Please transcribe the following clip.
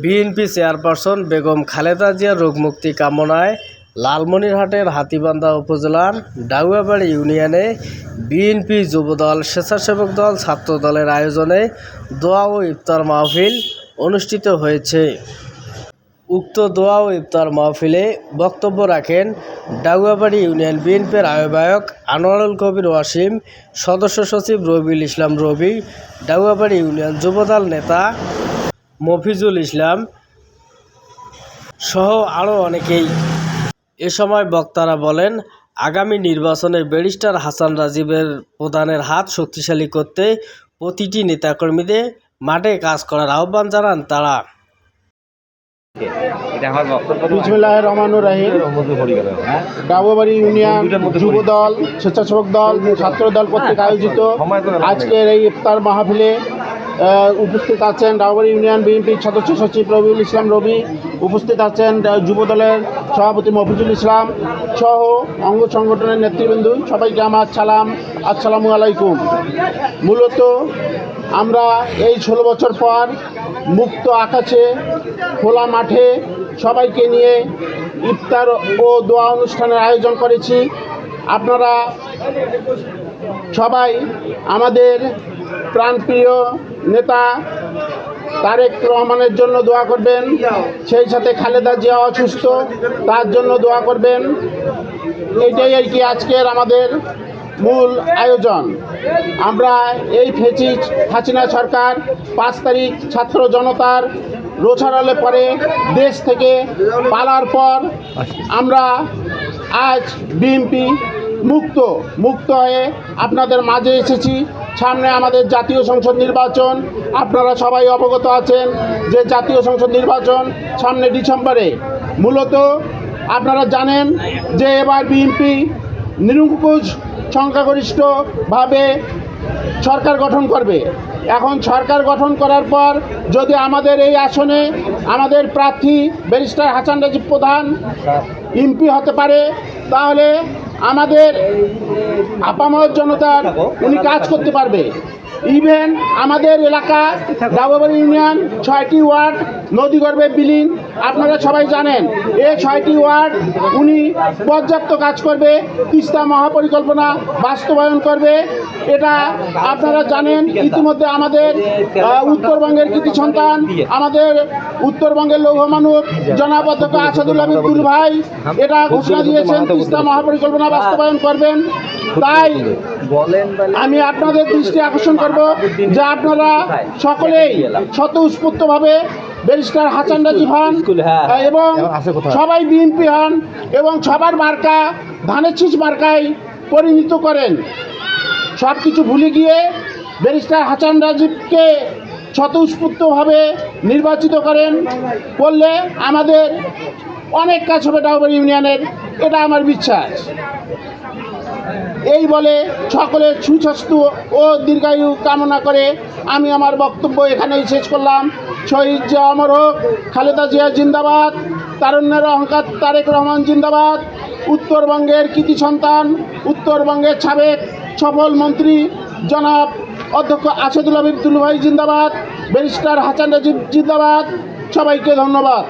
BNP chairperson Begum Khaleda জিয়ার রোগমুক্তি কামনায় লালমনিরহাটের হাতীবান্ধা উপজেলার ডাউয়াবাড়ি ইউনিয়নে বিএনপি যুবদল স্বেচ্ছাসেবক দল ছাত্র দলের আয়োজনে দোয়া ও ইফতার মাহফিল অনুষ্ঠিত হয়েছে। উক্ত দোয়া ও ইফতার মাহফিলে বক্তব্য রাখেন ডাগুয়াবাড়ি ইউনিয়ন বিএনপির আহ্বায়ক আনোয়ারুল কবির ওয়াসিম, সদস্য সচিব রবিউল ইসলাম রবি ডাগুয়াবাড়ি ইউনিয়ন যুবদল নেতা মফিজুল ইসলাম সহ আরও অনেকেই। এ সময় বক্তারা বলেন আগামী নির্বাচনে ব্যারিস্টার হাসান রাজীবের প্রধানের হাত শক্তিশালী করতে প্রতিটি নেতাকর্মীদের মাঠে কাজ করার আহ্বান জানান তারা। আমার রহমানুর রাহিম। ডাবুবাড়ি ইউনিয়ন যুব দল স্বেচ্ছাসেবক দল ছাত্র দল কর্তৃক আয়োজিত। আজকের এই ইফতার মাহফিলে উপস্থিত আছেন ডাবুবাড়ি ইউনিয়ন বিএনপির সদস্য সচিব রবিউল ইসলাম রবি, উপস্থিত আছেন যুব দলের সভাপতি মফিজুল ইসলাম সহ অঙ্গ সংগঠনের নেতৃবৃন্দ। সবাইকে আমার সালাম, আসসালামু আলাইকুম। মূলত আমরা এই ষোলো বছর পর মুক্ত আকাশে, খোলা মাঠে সবাইকে নিয়ে ইফতার ও দোয়া অনুষ্ঠানের আয়োজন করেছি। আপনারা সবাই আমাদের প্রাণপ্রিয় নেতা তারেক রহমানের জন্য দোয়া করবেন। সেই সাথে খালেদা জিয়া অসুস্থ, তার জন্য দোয়া করবেন। এটাই আর কি আজকের আমাদের মূল আয়োজন। আমরা এই ফেচিস হাসিনা সরকার পাঁচ তারিখ ছাত্র জনতার রোছাড়ালে পরে দেশ থেকে পালার পর আমরা আজ বিএনপি মুক্ত মুক্ত হয়ে আপনাদের মাঝে এসেছি। সামনে আমাদের জাতীয় সংসদ নির্বাচন। আপনারা সবাই অবগত আছেন যে জাতীয় সংসদ নির্বাচন সামনে ডিসেম্বরে। মূলত আপনারা জানেন যে এবার বিএনপি নিরঙ্কুশ সংখ্যাগরিষ্ঠভাবে সরকার গঠন করবে। এখন সরকার গঠন করার পর যদি আমাদের এই আসনে আমাদের প্রার্থী ব্যারিস্টার হাসান রাজীব প্রধান এমপি হতে পারে, তাহলে আমাদের আপামর জনতার উনি কাজ করতে পারবে। ইভেন আমাদের এলাকা ডাবাবাড়ি ইউনিয়ন, ছয়টি ওয়ার্ড, নদীগর্ভে বিলীন আপনারা সবাই জানেন এই ছয়টি ওয়ার্ড উনি পর্যাপ্ত কাজ করবে, তিস্তা মহাপরিকল্পনা বাস্তবায়ন করবে। এটা আপনারা জানেন, ইতিমধ্যে আমাদের উত্তরবঙ্গের কৃতি সন্তান, আমাদের উত্তরবঙ্গের লৌহ মানব, জনাব অধ্যক্ষ আসাদুল্লাহ বিদ্যুল ভাই, এটা ঘোষণা দিয়েছেন, তিস্তা মহাপরিকল্পনা বাস্তবায়ন করবেন। তাই আমি আপনাদের দৃষ্টি আকর্ষণ করব যে আপনারা সকলেই স্বতঃস্ফূর্তভাবে ব্যারিস্টার হাসান রাজীব হন এবং সবাই বিএনপি হন এবং সবার মার্কা ধানের শীষ মার্কায় পরিণত করেন। সব কিছু ভুলে গিয়ে ব্যারিস্টার হাসান রাজীবকে স্বতঃস্ফূর্তভাবে নির্বাচিত করেন। করলে আমাদের অনেক কাজ হবে ডাউবাড়ি ইউনিয়নের এটা আমার বিশ্বাস। এই বলে সকলের সুস্বাস্থ্য ও দীর্ঘায়ু কামনা করে আমি আমার বক্তব্য এখানেই শেষ করলাম। শহীদ জিয়া অমর হোক, খালেদা জিয়া জিন্দাবাদ, তারুণ্যের অহংকার তারেক রহমান জিন্দাবাদ, উত্তরবঙ্গের কৃতি সন্তান, উত্তরবঙ্গের সাবেক সফল মন্ত্রী জনাব অধ্যক্ষ আসাদুল্লাহ বিবদুল ভাই জিন্দাবাদ, ব্যারিস্টার হাসান রাজীব জিন্দাবাদ, সবাইকে ধন্যবাদ।